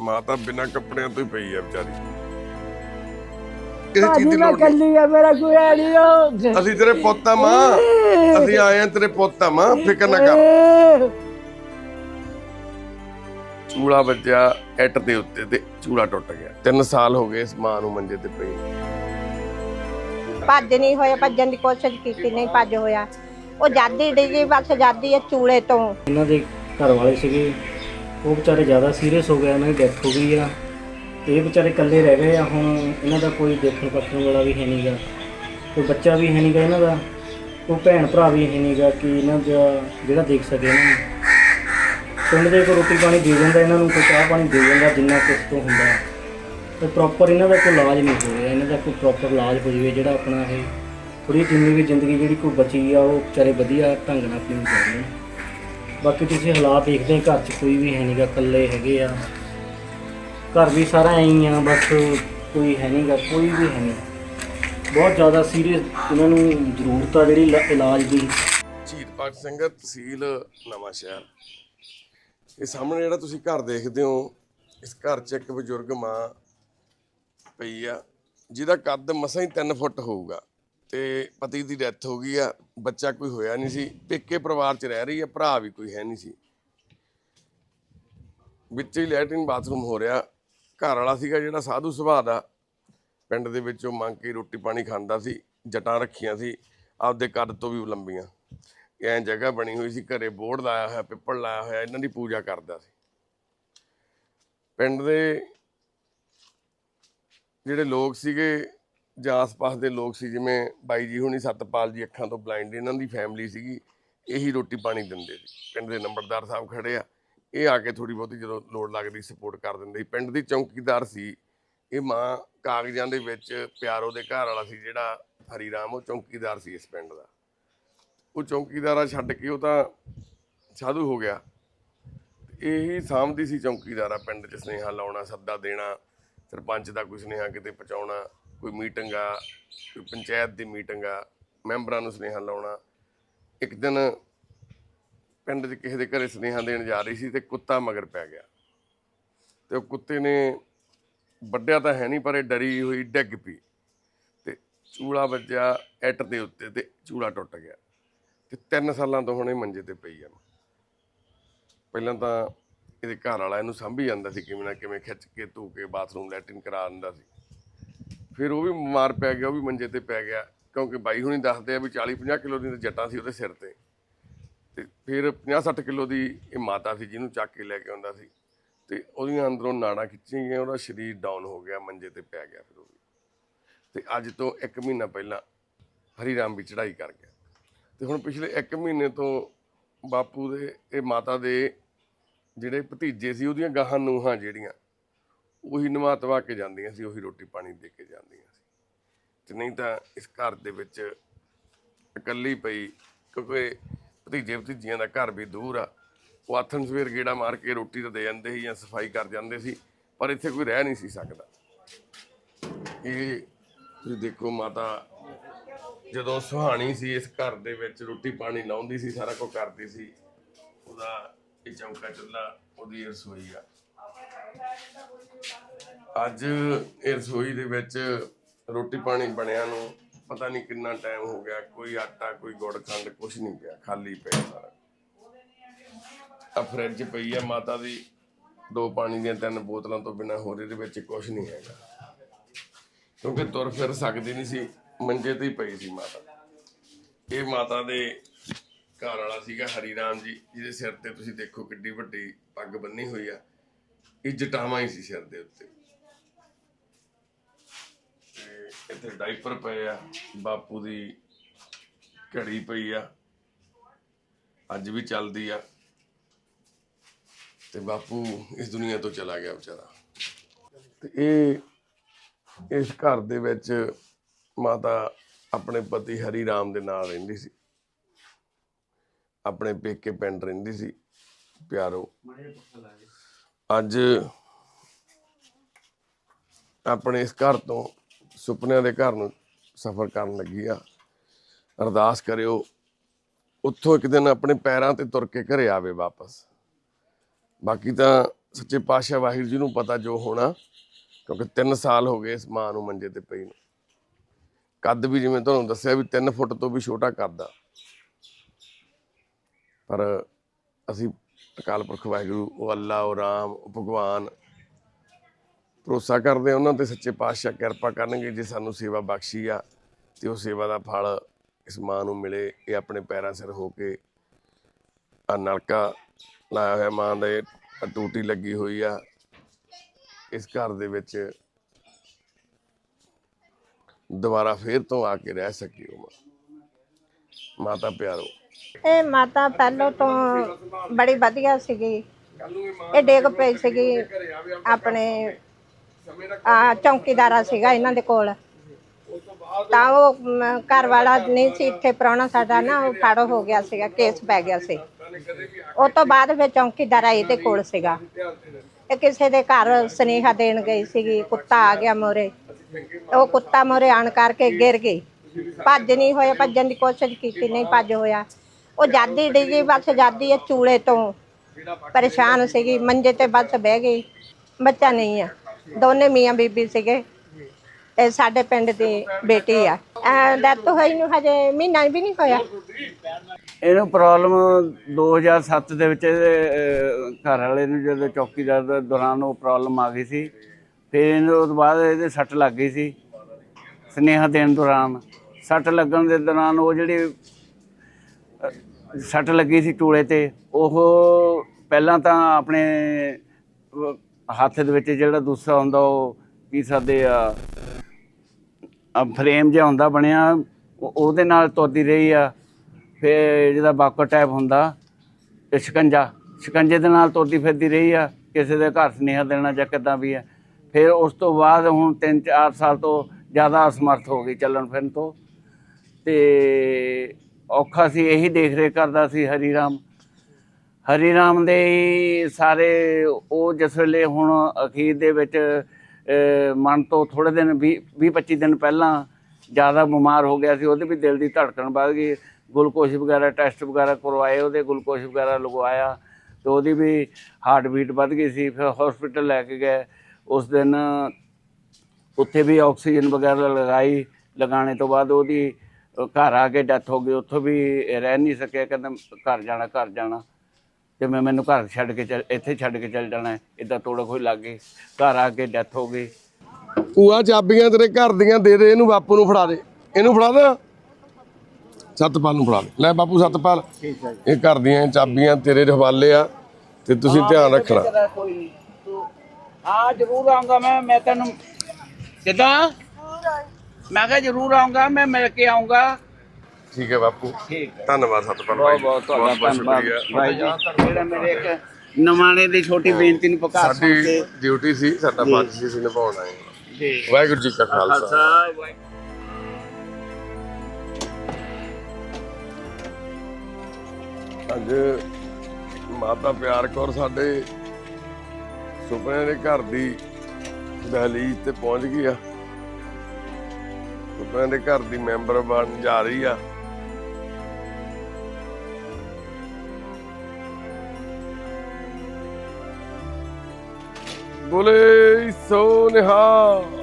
ਮਾਤਾ ਬਿਨਾਂ ਕੱਪੜਿਆਂ ਤੋਂ ਹੀ ਪਈ ਆ ਵਿਚਾਰੀ। ਕਿਸੇ ਚੀਜ਼ ਭਾਜੀ ਦੀ ਮੈਂ ਲੋੜ ਨਹੀਂ। ਕੱਲੀ ਆ ਮੇਰਾ ਕੋਈ ਹੈ ਨਹੀਂ ਉਹ ਅਸੀਂ ਤੇਰੇ ਪੁੱਤ ਆ ਮਾਂ। ਅਸੀਂ ਆਏ ਆ ਤੇਰੇ ਪੁੱਤ ਆ ਮਾਂ। ਫਿਕਰ ਨਾ ਕਰ। ਚੂੜਾ ਵੱਜਿਆ ਇੱਟ ਦੇ ਉੱਤੇ ਤੇ ਚੂੜਾ ਟੁੱਟ ਗਿਆ। 3 ਸਾਲ ਹੋ ਗਏ ਇਸ ਮਾਂ ਨੂੰ ਮੰਜੇ ਤੇ ਪਈ ਨੂੰ। ਭੱਜ ਨਹੀਂ ਹੋਇਆ ਭੱਜਣ ਦੀ ਕੋਸ਼ਿਸ਼ ਕੀਤੀ ਨਹੀਂ ਭੱਜ ਹੋਇਆ। ਉਹ ਜਾਦੀ ਡਿੱਗੀ ਬਸ ਜਾਦੀ ਹੈ ਚੂਲੇ ਤੋਂ। ਇਹਨਾਂ ਦੇ ਘਰ ਵਾਲੇ ਸੀਗੇ। ਉਹ ਵਿਚਾਰੇ ਜ਼ਿਆਦਾ ਸੀਰੀਅਸ ਹੋ ਗਏ, ਉਹਨਾਂ ਦੀ ਡੈਥ ਹੋ ਗਈ ਆ। ਤੇ ਇਹ ਵਿਚਾਰੇ ਇਕੱਲੇ ਰਹਿ ਗਏ ਆ, ਹੁਣ ਇਹਨਾਂ ਦਾ ਕੋਈ ਦੇਖਣ ਪੱਖਣ ਵਾਲਾ ਵੀ ਹੈ ਨਹੀਂਗਾ ਕੋਈ ਬੱਚਾ ਵੀ ਹੈ ਨਹੀਂਗਾ ਇਹਨਾਂ ਦਾ, ਕੋਈ ਭੈਣ ਭਰਾ ਵੀ ਹੈ ਨਹੀਂਗਾ ਕਿ ਇਹਨਾਂ ਦਾ ਜਿਹੜਾ ਦੇਖ ਸਕੇ ਇਹਨਾਂ ਨੂੰ। ਪਿੰਡ ਦੇ ਕੋਈ ਰੋਟੀ ਪਾਣੀ ਦੇ ਦਿੰਦਾ ਇਹਨਾਂ ਨੂੰ, ਕੋਈ ਚਾਹ ਪਾਣੀ ਦੇ ਦਿੰਦਾ, ਜਿੰਨਾ ਕੁਛ ਤੋਂ ਹੁੰਦਾ। ਤੇ ਪ੍ਰੋਪਰ ਇਹਨਾਂ ਦਾ ਕੋਈ ਇਲਾਜ ਨਹੀਂ ਹੋ ਰਿਹਾ, ਇਹਨਾਂ ਦਾ ਕੋਈ ਪ੍ਰੋਪਰ ਇਲਾਜ ਹੋ ਜਾਵੇ, ਜਿਹੜਾ ਆਪਣਾ ਇਹ ਥੋੜੀ ਜਿੰਨੀ ਵੀ ਜ਼ਿੰਦਗੀ ਜਿਹੜੀ ਕੋਈ ਬਚੀ ਆ, ਉਹ ਵਿਚਾਰੇ ਵਧੀਆ ਢੰਗ ਨਾਲ ਆਪਣੀ ਗੁਜ਼ਾਰ ਲੈਣ ਬਾਕੀ ਤੁਸੀਂ ਹਾਲਾਤ ਦੇਖਦੇ ਘਰ 'ਚ ਕੋਈ ਵੀ ਹੈ ਨਹੀਂਗਾ ਇਕੱਲੇ ਹੈਗੇ ਆ। ਘਰ ਵੀ ਸਾਰਾ ਐਂ ਹੀ ਆ, ਬਸ ਕੋਈ ਹੈ ਨਹੀਂਗਾ ਕੋਈ ਵੀ ਹੈ ਨਹੀਂ ਬਹੁਤ ਜ਼ਿਆਦਾ ਸੀਰੀਅਸ ਉਹਨਾਂ ਨੂੰ ਜ਼ਰੂਰਤ ਆ ਜਿਹੜੀ ਲ- ਇਲਾਜ ਦੀ। ਸ਼ਹੀਦ ਭਗਤ ਸਿੰਘ ਤਹਿਸੀਲ ਨਵਾਂ ਸ਼ਹਿਰ। ਇਹ ਸਾਹਮਣੇ ਜਿਹੜਾ ਤੁਸੀਂ ਘਰ ਦੇਖਦੇ ਹੋ, ਇਸ ਘਰ 'ਚ ਇੱਕ ਬਜ਼ੁਰਗ ਮਾਂ ਪਈ ਆ, ਜਿਹਦਾ ਕੱਦ ਮਸਾਂ ਹੀ 3 ਫੁੱਟ ਹੋਊਗਾ। ਤੇ ਪਤੀ ਦੀ ਡੈਥ ਹੋ ਗਈ ਆ, ਬੱਚਾ ਕੋਈ ਹੋਇਆ ਨਹੀਂ ਸੀ, ਪੇਕੇ ਪਰਿਵਾਰ 'ਚ ਰਹਿ ਰਹੀ ਆ, ਭਰਾ ਵੀ ਕੋਈ ਹੈ ਨਹੀਂ ਸੀ। ਵਿੱਚ ਹੀ ਲੈਟਰਿਨ ਬਾਥਰੂਮ ਹੋ ਰਿਹਾ, ਘਰ ਵਾਲਾ ਸੀਗਾ ਜਿਹੜਾ ਸਾਧੂ ਸੁਭਾਅ ਦਾ। ਪਿੰਡ ਦੇ ਵਿੱਚੋਂ ਮੰਗ ਕੇ ਰੋਟੀ ਪਾਣੀ ਖਾਂਦਾ ਸੀ, ਜਟਾਂ ਰੱਖੀਆਂ ਸੀ, ਆਪਦੇ ਕੱਦ ਤੋਂ ਵੀ ਲੰਬੀਆਂ। ਐਂ ਜਗ੍ਹਾ ਬਣੀ ਹੋਈ ਸੀ, ਘਰੇ ਬੋਰਡ ਲਾਇਆ ਹੋਇਆ ਪਿੱਪਲ ਲਾਇਆ ਹੋਇਆ, ਇਹਨਾਂ ਦੀ ਪੂਜਾ ਕਰਦਾ ਸੀ। ਪਿੰਡ ਦੇ ਜਿਹੜੇ ਲੋਕ ਸੀਗੇ ਜਾਂ ਆਸ-ਪਾਸ ਦੇ ਲੋਕ ਸੀ, ਜਿਵੇਂ ਬਾਈ ਜੀ ਹੁਣੀ, ਸਤਪਾਲ ਜੀ ਅੱਖਾਂ ਤੋਂ ਬਲਾਈਂਡ ਇਹਨਾਂ ਦੀ ਫੈਮਿਲੀ ਸੀਗੀ, ਇਹੀ ਰੋਟੀ ਪਾਣੀ ਦਿੰਦੇ ਸੀ। ਪਿੰਡ ਦੇ ਨੰਬਰਦਾਰ ਸਾਹਿਬ ਖੜੇ ਆ, ਇਹ ਆ ਕੇ ਥੋੜੀ ਬਹੁਤੀ ਜਦੋਂ ਲੋੜ ਲੱਗਦੀ ਸਪੋਰਟ ਕਰ ਦਿੰਦੇ ਸੀ। ਪਿੰਡ ਦੀ ਚੌਕੀਦਾਰ ਸੀ, ਇਹ ਮਾਂ ਕਾਗਜ਼ਾਂ ਦੇ ਵਿੱਚ ਪਿਆਰੋ ਦੇ ਘਰ ਵਾਲਾ ਸੀ, ਜਿਹੜਾ ਹਰੀ ਰਾਮ ਉਹ ਚੌਕੀਦਾਰ ਸੀ ਇਸ ਪਿੰਡ ਦਾ। ਉਹ ਚੌਕੀਦਾਰਾ ਛੱਡ ਕੇ ਉਹ ਤਾਂ ਸਾਧੂ ਹੋ ਗਿਆ। ਇਹੀ ਸਾਂਭਦੀ ਸੀ ਚੌਕੀਦਾਰਾ ਪਿੰਡ 'ਚ, ਸੁਨੇਹਾ ਲਾਉਣਾ, ਸੱਦਾ ਦੇਣਾ, ਸਰਪੰਚ ਦਾ ਕੋਈ ਸੁਨੇਹਾ ਕਿਤੇ ਪਹੁੰਚਾਉਣਾ। ਕੋਈ ਮੀਟਿੰਗ ਆ, ਕੋਈ ਪੰਚਾਇਤ ਦੀ ਮੀਟਿੰਗ ਆ, ਮੈਂਬਰਾਂ ਨੂੰ ਸੁਨੇਹਾ ਲਾਉਣਾ। ਇੱਕ ਦਿਨ ਪਿੰਡ 'ਚ ਕਿਸੇ ਦੇ ਘਰੇ ਸੁਨੇਹਾ ਦੇਣ ਜਾ ਰਹੀ ਸੀ ਤੇ ਕੁੱਤਾ ਮਗਰ ਪੈ ਗਿਆ। ਤੇ ਉਹ ਕੁੱਤੇ ਨੇ ਵੱਡਿਆ ਤਾਂ ਹੈ ਨਹੀਂ, ਪਰ ਇਹ ਡਰੀ ਹੋਈ, ਡਿੱਗ ਪਈ। ਤੇ ਚੂੜਾ ਵੱਜਿਆ ਇੱਟ ਦੇ ਉੱਤੇ ਤੇ ਚੂੜਾ ਟੁੱਟ ਗਿਆ। ਤੇ 3 ਸਾਲਾਂ ਤੋਂ ਹੁਣ ਇਹ ਮੰਜੇ ਤੇ ਪਈ ਆ ਪਹਿਲਾਂ ਤਾਂ ਇਹਦੇ ਘਰ ਵਾਲਾ ਇਹਨੂੰ ਸਾਂਭੀ ਜਾਂਦਾ ਸੀ, ਕਿਵੇਂ ਨਾ ਕਿਵੇਂ ਖਿੱਚ ਕੇ, ਧੂ ਕੇ ਬਾਥਰੂਮ ਲੈਟਰਿਨ ਕਰਾ ਦਿੰਦਾ ਸੀ। ਫਿਰ ਉਹ ਵੀ ਬਿਮਾਰ ਪੈ ਗਿਆ, ਉਹ ਵੀ ਮੰਜੇ ਤੇ ਪੈ ਗਿਆ। ਕਿਉਂਕਿ ਬਾਈ ਹੁਣੀ ਦੱਸਦੇ ਆ ਵੀ 40 50 ਕਿਲੋ ਦੀ ਜੱਟਾਂ ਸੀ ਉਹਦੇ ਸਿਰ ਤੇ। ਤੇ ਫਿਰ 50 60 ਕਿਲੋ ਦੀ ਇਹ ਮਾਤਾ ਸੀ ਜਿਹਨੂੰ ਚੱਕ ਕੇ ਲੈ ਕੇ ਆਉਂਦਾ ਸੀ। ਤੇ ਉਹਦੀਆਂ ਅੰਦਰੋਂ ਨਾੜਾਂ ਖਿੱਚੀਆਂ ਗਈਆਂ, ਉਹਦਾ ਸਰੀਰ ਡਾਊਨ ਹੋ ਗਿਆ, ਮੰਜੇ ਤੇ ਪੈ ਗਿਆ ਫਿਰ ਉਹ ਵੀ। ਤੇ ਅੱਜ ਤੋਂ 1 ਮਹੀਨਾ ਪਹਿਲਾਂ ਹਰੀ ਰਾਮ ਵੀ ਚੜ੍ਹਾਈ ਕਰ ਗਿਆ। ਤੇ ਹੁਣ ਪਿਛਲੇ 1 ਮਹੀਨੇ ਤੋਂ ਬਾਪੂ ਦੇ, ਇਹ ਮਾਤਾ ਦੇ ਜਿਹੜੇ ਭਤੀਜੇ ਸੀ, ਉਹਦੀਆਂ ਗਾਹਾਂ ਨੂੰਹਾਂ ਜਿਹੜੀਆਂ ਉਹੀ ਨਵਾਤਵਾ ਕੇ ਜਾਂਦੀਆਂ ਸੀ, ਉਹੀ ਰੋਟੀ ਪਾਣੀ ਦੇ ਕੇ ਜਾਂਦੀਆਂ ਸੀ। ਤੇ ਨਹੀਂ ਤਾਂ ਇਸ ਘਰ ਦੇ ਵਿੱਚ ਇਕੱਲੀ ਪਈ, ਕਿਉਂਕਿ ਭਤੀਜੇ ਭਤੀਜੀਆਂ ਦਾ ਘਰ ਵੀ ਦੂਰ ਆ। ਉਹ ਆਥਣ ਸਵੇਰ ਗੇੜਾ ਮਾਰ ਕੇ ਰੋਟੀ ਤਾਂ ਦੇ ਜਾਂਦੇ ਸੀ ਜਾਂ ਸਫ਼ਾਈ ਕਰ ਜਾਂਦੇ ਸੀ, ਪਰ ਇੱਥੇ ਕੋਈ ਰਹਿ ਨਹੀਂ ਸੀ ਸਕਦਾ। ਇਹ ਤੁਸੀਂ ਦੇਖੋ ਮਾਤਾ, ਜਦੋਂ ਸੁਹਾਣੀ ਸੀ ਇਸ ਘਰ ਦੇ ਵਿੱਚ ਰੋਟੀ ਪਾਣੀ ਲਾਉਂਦੀ ਸੀ, ਸਾਰਾ ਕੁਝ ਕਰਦੀ ਸੀ, ਉਹਦਾ ਇਹ ਚੌਂਕਾ ਚੁੱਲਾ ਉਹਦੀ ਰਸੋਈ ਆ। ਅੱਜ ਇਹ ਰਸੋਈ ਦੇ ਵਿੱਚ ਰੋਟੀ ਪਾਣੀ ਬਣਿਆ ਨੂੰ ਪਤਾ ਨਹੀਂ ਕਿੰਨਾ ਟਾਈਮ ਹੋ ਗਿਆ, ਕੋਈ ਆਟਾ, ਕੋਈ ਗੁੜ ਖੰਡ ਕੁਝ ਨਹੀਂ ਪਿਆ, ਖਾਲੀ ਪਿਆ ਸਾਰਾ। ਆ ਫਰਿੱਜ ਪਈ ਆ ਮਾਤਾ ਦੀ, ਦੋ ਪਾਣੀ ਦੀਆਂ ਤਿੰਨ ਬੋਤਲਾਂ ਤੋਂ ਬਿਨਾ ਹੋਰ ਇਹਦੇ ਵਿੱਚ ਕੁਝ ਨਹੀਂ ਹੈਗਾ। ਕਿਉਂਕਿ ਤੁਰ ਫਿਰ ਸਕਦੀ ਨਹੀਂ ਸੀ, ਮੰਜੇ ਤੇ ਹੀ ਪਈ ਸੀ ਮਾਤਾ। ਇਹ ਮਾਤਾ ਦੇ ਘਰ ਵਾਲਾ ਸੀਗਾ ਹਰੀ ਰਾਮ ਜੀ, ਜਿਹਦੇ ਸਿਰ ਤੇ ਤੁਸੀਂ ਦੇਖੋ ਕਿੱਡੀ ਵੱਡੀ ਪੱਗ ਬੰਨੀ ਹੋਈ ਆ। ਇਹ ਜਟਾਵਾਂ ਹੀ ਸੀ ਸਿਰ ਦੇ ਉੱਤੇ। ਤੇ ਇੱਥੇ ਡਾਈਪਰ ਪਏ ਆ, ਬਾਪੂ ਦੀ ਘੜੀ ਪਈ ਆ, ਅੱਜ ਵੀ ਚੱਲਦੀ ਆ। ਤੇ ਬਾਪੂ ਇਸ ਦੁਨੀਆ ਤੋਂ ਚਲਾ ਗਿਆ ਵਿਚਾਰਾ। ਤੇ ਇਹ, ਇਸ ਘਰ ਦੇ ਵਿੱਚ ਮਾਤਾ ਆਪਣੇ ਪਤੀ ਹਰੀ ਰਾਮ ਦੇ ਨਾਲ ਰਹਿੰਦੀ ਸੀ। ਆਪਣੇ ਪੇਕੇ ਪਿੰਡ ਰਹਿੰਦੀ ਸੀ, ਪਿਆਰੋ। ਅੱਜ ਆਪਣੇ ਇਸ ਘਰ ਤੋਂ ਸੁਪਨਿਆਂ ਦੇ ਘਰ ਨੂੰ ਸਫ਼ਰ ਕਰਨ ਲੱਗੀ ਆ। ਅਰਦਾਸ ਕਰਿਓ, ਉੱਥੋਂ ਇੱਕ ਦਿਨ ਆਪਣੇ ਪੈਰਾਂ ਤੇ ਤੁਰ ਕੇ ਘਰੇ ਆਵੇ ਵਾਪਸ। ਬਾਕੀ ਤਾਂ ਸੱਚੇ ਪਾਤਸ਼ਾਹ ਵਾਹਿਗੁਰੂ ਜੀ ਨੂੰ ਪਤਾ ਜੋ ਹੋਣਾ, ਕਿਉਂਕਿ 3 ਸਾਲ ਹੋ ਗਏ ਇਸ ਮਾਂ ਨੂੰ ਮੰਜੇ ਤੇ ਪਈ ਨੂੰ। ਕੱਦ ਵੀ ਜਿਵੇਂ ਤੁਹਾਨੂੰ ਦੱਸਿਆ ਵੀ 3 ਫੁੱਟ ਤੋਂ ਵੀ ਛੋਟਾ ਕੱਦ ਆ। ਪਰ ਅਸੀਂ ਅਕਾਲ ਪੁਰਖ ਵਾਹਿਗੁਰੂ, ਉਹ ਅੱਲਾ, ਉਹ ਰਾਮ, ਉਹ ਭਗਵਾਨ। ਭਰੋਸਾ ਕਰਦੇ ਉਹਨਾਂ ਤੇ ਸੱਚੇ ਪਾਤਸ਼ਾਹ ਕਿਰਪਾ ਕਰਨਗੇ, ਜੇ ਸਾਨੂੰ ਸੇਵਾ ਬਖਸ਼ੀ ਆ, ਤੇ ਉਹ ਸੇਵਾ ਦਾ ਫਲ ਇਸ ਮਾਂ ਨੂੰ ਮਿਲੇ, ਇਹ ਆਪਣੇ ਪੈਰਾਂ ਸਿਰ ਹੋ ਕੇ ਆ ਨਲਕਾ ਲਾਇਆ ਹੋਇਆ ਮਾਂ ਦੇ ਟੂਟੀ ਲੱਗੀ ਹੋਈ ਆ। ਇਸ ਘਰ ਦੇ ਵਿੱਚ ਦੁਬਾਰਾ ਫੇਰ ਤੋਂ ਆ ਕੇ ਰਹਿ ਸਕੀ ਉਹ ਮਾਂ। ਮਾਤਾ ਪਿਆਰੋ ਇਹ ਮਾਤਾ ਪਹਿਲੋਂ ਤੋਂ ਬੜੀ ਵਧੀਆ ਸੀਗੀ। ਇਹ ਡੇਗ ਪਈ ਸੀਗੀ ਆਪਣੇ ਆ ਚੌਂਕੀਦਾਰਾ ਸੀਗਾ ਇਹਨਾਂ ਦੇ ਕੋਲ। ਤਾਂ ਉਹ ਮ, ਘਰ ਵਾਲਾ ਨਹੀਂ ਸੀ ਇੱਥੇ ਪ੍ਰਾਹੁਣਾ ਸਾਡਾ ਨਾ ਉਹ ਫਾੜੋ ਹੋ ਗਿਆ ਸੀਗਾ ਕੇਸ ਪੈ ਗਿਆ ਸੀ। ਉਹ ਤੋਂ ਬਾਅਦ ਫਿਰ ਚੌਂਕੀਦਾਰਾ ਇਹਦੇ ਕੋਲ ਸੀਗਾ। ਇਹ ਕਿਸੇ ਦੇ ਘਰ ਸੁਨੇਹਾ ਦੇਣ ਗਈ ਸੀਗੀ ਕੁੱਤਾ ਆ ਗਿਆ ਮੋਰੇ। ਉਹ ਕੁੱਤਾ ਮੋਰੇ ਆਣ ਕਰਕੇ ਗਿਰ ਗਈ। ਭੱਜ ਨਹੀਂ ਹੋਇਆ ਭੱਜਣ ਦੀ ਕੋਸ਼ਿਸ਼ ਕੀਤੀ ਨਹੀਂ ਭੱਜ ਹੋਇਆ। ਉਹ ਜਾਦੀ ਡਿੱਗੀ ਬਸ ਜਾਦੀ ਹੈ ਚੂਲੇ ਤੋਂ। ਪਰੇਸ਼ਾਨ ਸੀਗੀ, ਮੰਜੇ ਤੇ ਬਸ ਬਹਿ ਗਈ। ਬੱਚਾ ਨਹੀਂ ਆ, ਦੋਨੇ ਮੀਆਂ ਬੀਬੀ ਸੀਗੇ। ਇਹ ਸਾਡੇ ਪਿੰਡ ਦੀ ਬੇਟੀ ਆ। ਡੈਥ ਹੋਈ ਨੂੰ ਹਜੇ ਮਹੀਨਾ ਵੀ ਨਹੀਂ ਹੋਇਆ। ਇਹਨੂੰ ਪ੍ਰੋਬਲਮ 2007 ਦੇ ਵਿੱਚ ਇਹਦੇ ਘਰ ਵਾਲੇ ਨੂੰ ਜਦੋਂ ਚੌਕੀਦਾਰ ਦੇ ਦੌਰਾਨ ਉਹ ਪ੍ਰੋਬਲਮ ਆ ਗਈ ਸੀ, ਫਿਰ ਇਹਨੂੰ ਉਸ ਬਾਅਦ ਇਹਦੇ ਸੱਟ ਲੱਗ ਗਈ ਸੀ, ਸਨੇਹਾ ਦੇਣ ਦੌਰਾਨ। ਸੱਟ ਲੱਗਣ ਦੇ ਦੌਰਾਨ ਉਹ ਜਿਹੜੀ ਸੱਟ ਲੱਗੀ ਸੀ ਟੂਲੇ ਤੇ, ਉਹ ਪਹਿਲਾਂ ਤਾਂ ਆਪਣੇ ਹੱਥ ਦੇ ਵਿੱਚ ਜਿਹੜਾ ਦੂਸਰਾ ਹੁੰਦਾ, ਉਹ ਕੀ ਸਕਦੇ ਆ ਫਰੇਮ ਜਿਹਾ ਹੁੰਦਾ ਬਣਿਆ ਉਹਦੇ ਨਾਲ ਤੁਰਦੀ ਰਹੀ ਆ। ਫਿਰ ਜਿਹਦਾ ਬਾਕਰ ਟਾਈਪ ਹੁੰਦਾ ਸ਼ਿਕੰਜਾ, ਸ਼ਿਕੰਜੇ ਦੇ ਨਾਲ ਤੁਰਦੀ ਫਿਰਦੀ ਰਹੀ ਆ, ਕਿਸੇ ਦੇ ਘਰ ਸੁਨੇਹਾ ਦੇਣਾ ਜਾਂ ਕਿੱਦਾਂ ਵੀ ਆ। ਫਿਰ ਉਸ ਤੋਂ ਬਾਅਦ ਹੁਣ 3-4 ਸਾਲ ਤੋਂ ਜ਼ਿਆਦਾ ਅਸਮਰਥ ਹੋ ਗਈ ਚੱਲਣ ਫਿਰਨ ਤੋਂ। ਤੇ ਔਖਾ ਸੀ, ਇਹੀ ਦੇਖ ਰੇਖ ਕਰਦਾ ਸੀ ਹਰੀ ਰਾਮ ਹਰੀ ਰਾਮ ਦੇ ਸਾਰੇ ਉਹ ਜਿਸ ਵੇਲੇ ਹੁਣ ਅਖੀਰ ਦੇ ਵਿੱਚ ਮਨ ਤੋਂ ਥੋੜੇ ਦਿਨ 20 25 ਦਿਨ ਪਹਿਲਾਂ ਜ਼ਿਆਦਾ ਬਿਮਾਰ ਹੋ ਗਿਆ ਸੀ, ਉਹਦੇ ਵੀ ਦਿਲ ਦੀ ਧੜਕਣ ਵੱਧ ਗਈ। ਗਲੂਕੋਸ ਵਗੈਰਾ ਟੈਸਟ ਵਗੈਰਾ ਕਰਵਾਏ, ਉਹਦੇ ਗਲੂਕੋਸ ਵਗੈਰਾ ਲਗਵਾਇਆ, ਤੇ ਉਹਦੀ ਵੀ ਹਾਰਟ ਬੀਟ ਵੱਧ ਗਈ ਸੀ। ਫਿਰ ਹਸਪੀਟਲ ਲੈ ਕੇ ਗਏ। ਉਸ ਦਿਨ ਉੱਥੇ ਵੀ ਆਕਸੀਜਨ ਵਗੈਰਾ ਲਗਾਈ, ਲਗਾਉਣੇ ਤੋਂ ਬਾਅਦ ਉਹਦੀ ਘਰ ਆ ਕੇ ਡੈਥ ਹੋ ਗਈ ਉੱਥੋਂ ਵੀ ਰਹਿ ਨਹੀਂ ਸਕਿਆ ਕਹਿੰਦਾ ਘਰ ਜਾਣਾ ਘਰ ਜਾਣਾ। ਤੇ ਮੈਂ ਮੈਨੂੰ ਘਰ ਛੱਡ ਕੇ ਚੱਲ ਇੱਥੇ ਛੱਡ ਕੇ ਚੱਲ ਜਾਣਾ ਇਦਾਂ ਤੋੜਾ ਕੋਈ ਲੱਗ ਗਈ। ਘਰ ਆ ਕੇ ਡੈਥ ਹੋ ਗਈ। ਭੂਆ ਚਾਬੀਆਂ ਤੇਰੇ ਘਰ ਦੀਆਂ ਦੇ ਦੇ ਇਹਨੂੰ ਬਾਪੂ ਨੂੰ ਫੜਾ ਦੇ। ਇਹਨੂੰ ਫੜਾ ਦੇ। ਸਤਪਾਲ ਨੂੰ ਫੜਾ ਦੇ। ਲੈ ਬਾਪੂ ਸਤਪਾਲ। ਇਹ ਘਰ ਦੀਆਂ ਚਾਬੀਆਂ ਤੇਰੇ ਹਵਾਲੇ ਆ ਤੇ ਤੁਸੀਂ ਧਿਆਨ ਰੱਖਣਾ। ਕੋਈ ਨਹੀਂ। ਤੂੰ ਆ ਜ਼ਰੂਰ ਆਉਂਗਾ ਮੈਂ ਮੈਂ ਤੈਨੂੰ ਕਿਦਾਂ? ਮੈਂ ਕਿਹਾ ਜ਼ਰੂਰ ਆਉਂਗਾ ਮੈਂ ਮਿਲ ਕੇ ਆਉਂਗਾ। ਠੀਕ ਹੈ ਬਾਪੂ। ਠੀਕ ਹੈ। ਧੰਨਵਾਦ ਸਤਪਾਲ ਭਾਈ ਬਹੁਤ ਬਹੁਤ ਤੁਹਾਡਾ ਧੰਨਵਾਦ। ਭਾਈ ਜੀ। ਜਿਹੜਾ ਮੇਰੇ ਇੱਕ ਨਵਾਣੇ ਦੀ ਛੋਟੀ ਬੇਨਤੀ ਨੂੰ ਪਕਾ ਸਾਡੀ ਸਕਦੇ ਡਿਊਟੀ ਸੀ ਸਾਡਾ ਫਰਜ਼ ਸੀ ਅਸੀਂ ਨਿਭਾਉਣ ਹਾਂ। ਜੀ। ਵਾਹਿਗੁਰੂ ਜੀ ਕਾ ਖਾਲਸਾ। ਅੱਜ ਮਾਤਾ ਪਿਆਰ ਕੌਰ ਸਾਡੇ ਸੁਪਨਿਆਂ ਦੇ ਘਰ ਦੀ ਦਹਲੀਜ਼ ਤੇ ਪਹੁੰਚ ਗਈ ਆ। ਸੁਪਨਿਆਂ ਦੇ ਘਰ ਦੀ ਮੈਂਬਰ ਬਣ ਜਾ ਰਹੀ ਆ। ਬੋਲੇ ਸੋ ਨਿਹਾਲ